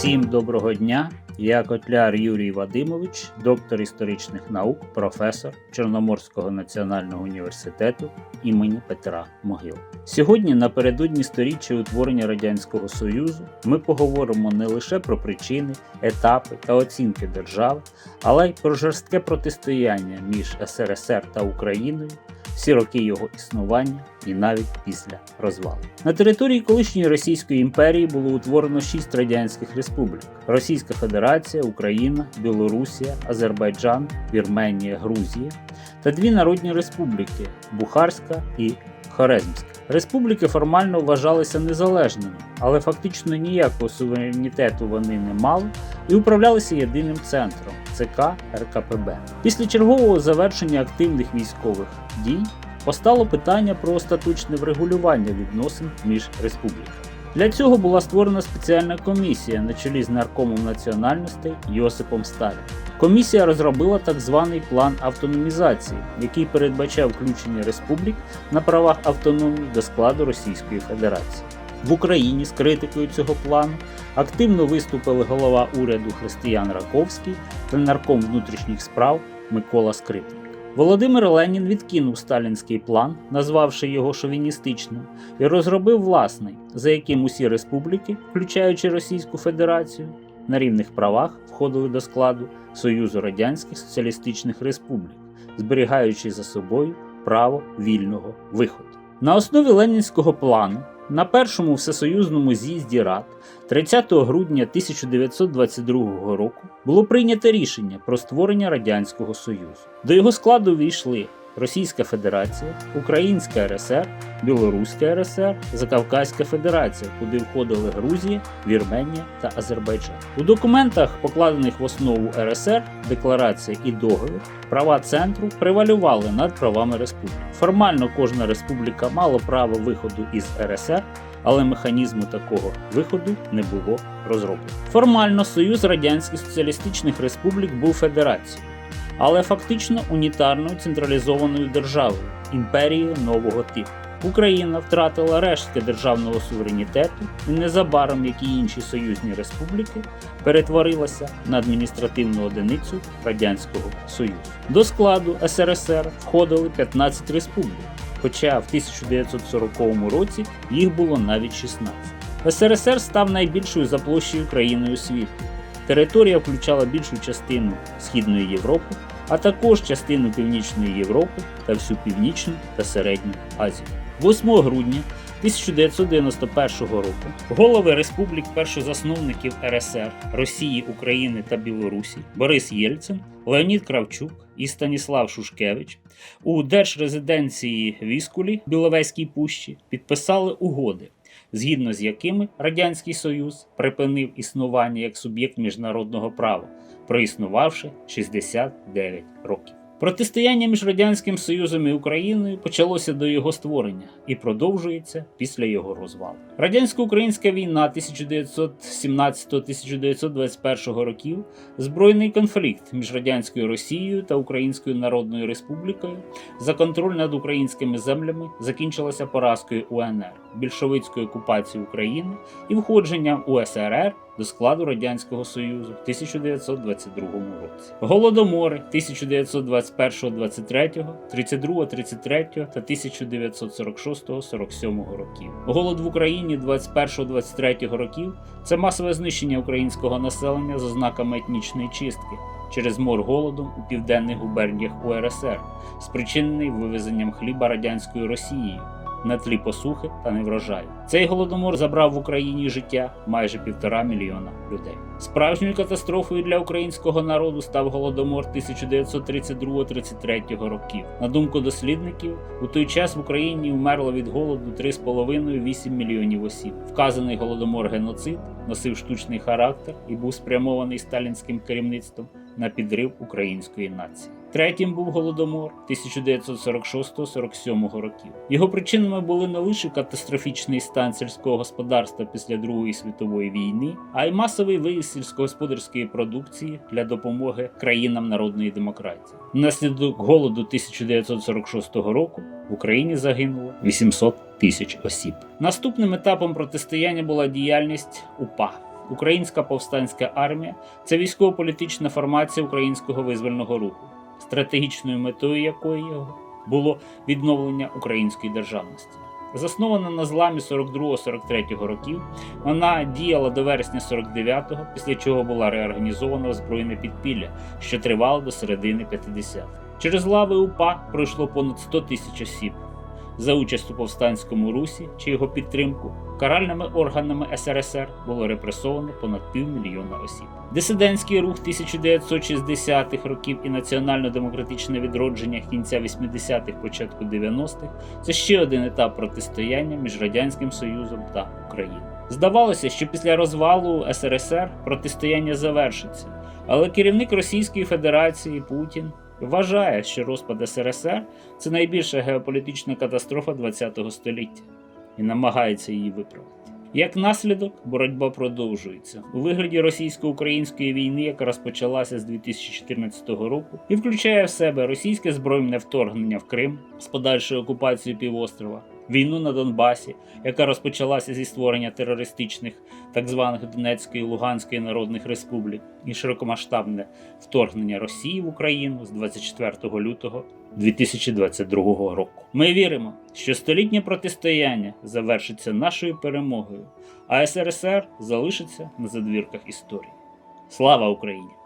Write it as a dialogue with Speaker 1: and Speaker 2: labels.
Speaker 1: Всім доброго дня! Я Котляр Юрій Вадимович, доктор історичних наук, професор Чорноморського національного університету імені Петра Могил. Сьогодні, напередодні сторіччя утворення Радянського Союзу, ми поговоримо не лише про причини, етапи та оцінки держави, але й про жорстке протистояння між СРСР та Україною всі роки його існування і навіть після розвалу. На території колишньої Російської імперії було утворено шість радянських республік: Російська Федерація, Україна, Білорусія, Азербайджан, Вірменія, Грузія та дві народні республіки Бухарська і Хорезмська. Республіки формально вважалися незалежними, але фактично ніякого суверенітету вони не мали і управлялися єдиним центром ЦК РКПБ. Після чергового завершення активних військових дій постало питання про остаточне врегулювання відносин між республіками. Для цього була створена спеціальна комісія на чолі з наркомом національностей Йосипом Сталіном. Комісія розробила так званий план автономізації, який передбачав включення республік на правах автономії до складу Російської Федерації. В Україні з критикою цього плану активно виступили голова уряду Християн Раковський та нарком внутрішніх справ Микола Скрипник. Володимир Ленін відкинув сталінський план, назвавши його шовіністичним, і розробив власний, за яким усі республіки, включаючи Російську Федерацію, на рівних правах входили до складу Союзу Радянських Соціалістичних Республік, зберігаючи за собою право вільного виходу. На основі ленінського плану на першому всесоюзному з'їзді Рад 30 грудня 1922 року було прийнято рішення про створення Радянського Союзу. До його складу війшли Російська Федерація, Українська РСР, Білоруська РСР, Закавказька Федерація, куди входили Грузія, Вірменія та Азербайджан. У документах, покладених в основу РСР, декларація і договір, права центру превалювали над правами республік. Формально кожна республіка мала право виходу із РСР. Але механізму такого виходу не було розроблено. Формально Союз Радянських Соціалістичних Республік був федерацією, але фактично унітарною централізованою державою імперією нового типу. Україна втратила рештки державного суверенітету і незабаром, як і інші союзні республіки, перетворилася на адміністративну одиницю Радянського Союзу. До складу СРСР входили 15 республік, хоча в 1940 році їх було навіть 16. СРСР став найбільшою за площею країною світу. Територія включала більшу частину Східної Європи, а також частину Північної Європи та всю Північну та Середню Азію. 8 грудня 1991 року голови республік першозасновників РСР Росії, України та Білорусі Борис Єльцин, Леонід Кравчук і Станіслав Шушкевич у держрезиденції Віскулі Біловезькій Пущі підписали угоди, згідно з якими Радянський Союз припинив існування як суб'єкт міжнародного права, проіснувавши 69 років. Протистояння між Радянським Союзом і Україною почалося до його створення і продовжується після його розвалу. Радянсько-українська війна 1917-1921 років збройний конфлікт між радянською Росією та Українською Народною Республікою за контроль над українськими землями закінчилася поразкою УНР, більшовицькою окупацією України і входженням УСРР до складу Радянського Союзу в 1922 році. Голодомори 1921-23, 32-33 та 1946-47 років. Голод в Україні 21-23 років це масове знищення українського населення з ознаками етнічної чистки. Через мор голодом у південних губерніях УРСР, спричинений вивезенням хліба радянською Росією на тлі посухи та неврожаю. Цей голодомор забрав в Україні життя майже півтора мільйона людей. Справжньою катастрофою для українського народу став голодомор 1932-33 років. На думку дослідників, у той час в Україні вмерло від голоду 3,5-8 мільйонів осіб. Вказаний голодомор геноцид носив штучний характер і був спрямований сталінським керівництвом на підрив української нації. Третім був голодомор 1946-47 років. Його причинами були не лише катастрофічний стан сільського господарства після Другої світової війни, а й масовий виїзд сільськогосподарської продукції для допомоги країнам народної демократії. Внаслідок голоду 1946 року в Україні загинуло 800 тисяч осіб. Наступним етапом протистояння була діяльність УПА. Українська повстанська армія це військово-політична формація українського визвольного руху, стратегічною метою якої його було відновлення української державності. Заснована на зламі 42-43 років, вона діяла до вересня 49-го, після чого була реорганізована в збройне підпілля, що тривало до середини 50-х. Через лави УПА пройшло понад 100 тисяч осіб. За участь у повстанському русі чи його підтримку каральними органами СРСР було репресовано понад півмільйона осіб. Дисидентський рух 1960-х років і національно-демократичне відродження кінця 80-х, початку 90-х це ще один етап протистояння між Радянським Союзом та Україною. Здавалося, що після розвалу СРСР протистояння завершиться, але керівник Російської Федерації Путін вважає, що розпад СРСР це найбільша геополітична катастрофа ХХ століття і намагається її виправити. Як наслідок, боротьба продовжується у вигляді російсько-української війни, яка розпочалася з 2014 року, і включає в себе російське збройне вторгнення в Крим з подальшою окупацією півострова, війну на Донбасі, яка розпочалася зі створення терористичних так званих Донецької і Луганської народних республік, і широкомасштабне вторгнення Росії в Україну з 24 лютого 2022 року. Ми віримо, що столітнє протистояння завершиться нашою перемогою, а СРСР залишиться на задвірках історії. Слава Україні!